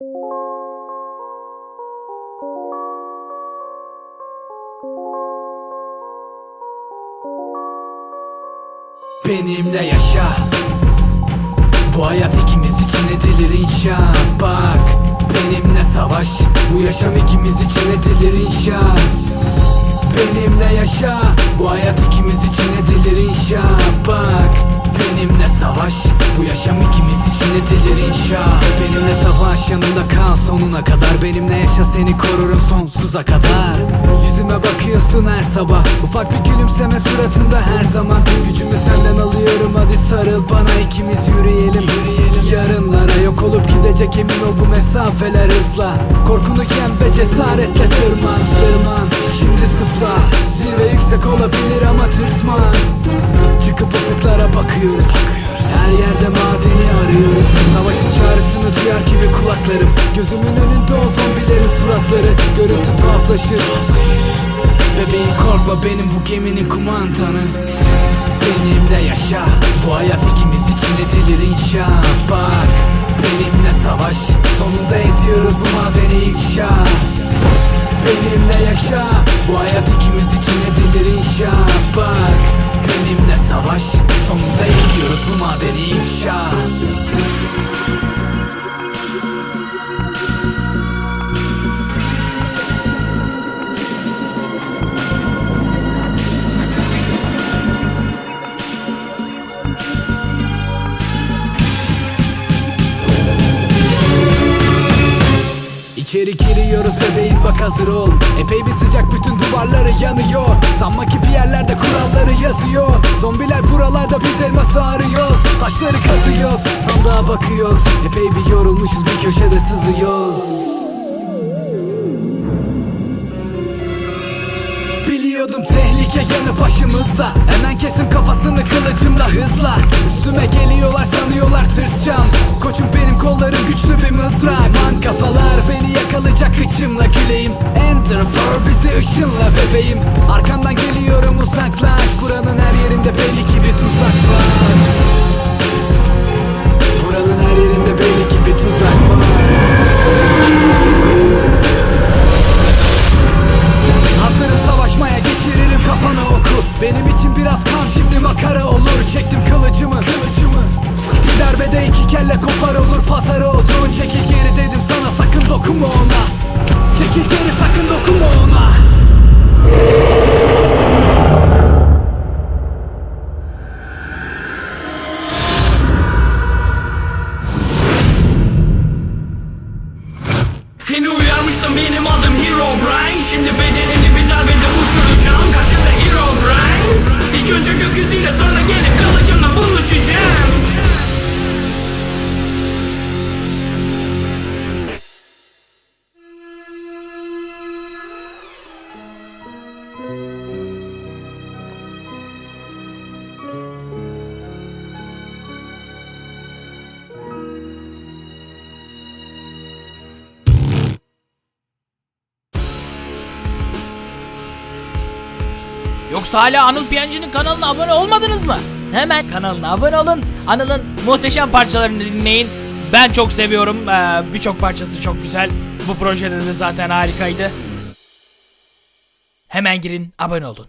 Benimle yaşa. Bu hayat ikimiz için edilir inşa Bak benimle savaş. Bu yaşam ikimiz için edilir inşa Benimle yaşa. Bu hayat ikimiz için edilir inşa Bak savaş. Bu yaşam ikimiz için edilir inşa. Benimle savaş yanımda kal. Sonuna kadar Benimle yaşa. Seni korurum sonsuza kadar. Yüzüme bakıyorsun her sabah. Ufak bir gülümseme suratında her zaman. Gücümü senden alıyorum. Hadi sarıl bana ikimiz yürüyelim. Yarınlara yok olup gidecek emin ol. Bu mesafeler hızla. Korkunu yen ve cesaretle tırman tırman. Şimdi zıpla zirve yüksek olabilir ama tırsman Önünde o zombilerin suratları. Görüntü tuhaflaşır. Bebeğim korkma benim bu geminin kumandanı. Benimle yaşa. Bu hayat ikimiz için edilir inşa Bak benimle savaş. Sonunda ediyoruz bu madeni ifşa Benimle yaşa. Bu hayat ikimiz için edilir inşa Bak benimle savaş. Sonunda ediyoruz bu madeni ifşa İçeri giriyoruz bebeğim bak hazır ol. Epey bir sıcak bütün duvarları yanıyor. Sanma ki bir yerlerde kuralları yazıyor. Zombiler buralarda biz elması arıyoruz. Taşları kazıyoruz sandığa bakıyoruz. Epey bir yorulmuşuz bir köşede sızıyoruz. Biliyordum tehlike yanı başımızda. Hemen kesim kafasını kılıcımla hızla. Üstüme geliyorlar sanıyorlar tırsacağım Koçum benim kollarım güçlü bir mızrak. Man kafalar beni yakalayacak kıçımla güleyim. Ender Pearl bizi ışınla bebeğim. Arkandan geliyorum uzaklaş Buranın her yerinde belli ki bir tuzak var. Buranın her yerinde belli ki bir tuzak var. Hazırım savaşmaya geçiririm kafana oku. Benim için biraz kan şimdi makara olur. Çektim kılıcımı kılıcımı. Bir darbede iki kelle kopar olur. Geri dedim sana Come on now, kick it, get it Yoksa hala Anıl Piyancı'nın kanalına abone olmadınız mı? Hemen kanalına abone olun. Anıl'ın muhteşem parçalarını dinleyin. Ben çok seviyorum. Ee, Birçok parçası çok güzel. Bu projede de zaten harikaydı. Hemen girin, abone olun.